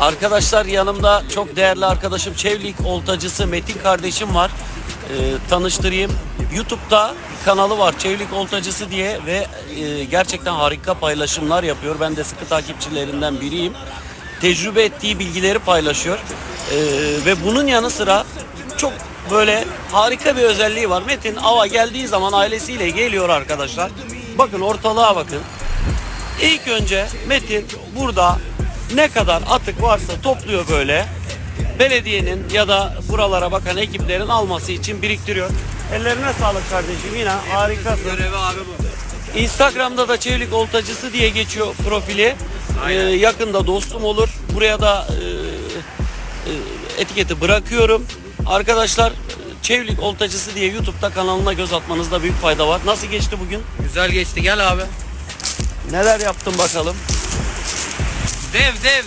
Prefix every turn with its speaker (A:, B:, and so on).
A: Arkadaşlar yanımda çok değerli arkadaşım Çevlik oltacısı Metin kardeşim var. Ee, tanıştırayım. YouTube'da kanalı var Çevlik oltacısı diye ve e, gerçekten harika paylaşımlar yapıyor. Ben de sıkı takipçilerinden biriyim. Tecrübe ettiği bilgileri paylaşıyor. Ee, ve bunun yanı sıra çok böyle harika bir özelliği var. Metin ava geldiği zaman ailesiyle geliyor arkadaşlar. Bakın ortalığa bakın. İlk önce Metin burada ne kadar atık varsa topluyor böyle. Belediyenin ya da buralara bakan ekiplerin alması için biriktiriyor. Ellerine sağlık kardeşim yine harikasın.
B: Görevi abi bu.
A: Instagram'da da Çevlik Oltacısı diye geçiyor profili. Ee, yakında dostum olur. Buraya da e, e, etiketi bırakıyorum. Arkadaşlar Çevlik Oltacısı diye YouTube'da kanalına göz atmanızda büyük fayda var. Nasıl geçti bugün?
B: Güzel geçti gel abi.
A: Neler yaptın bakalım?
B: Dev dev dev.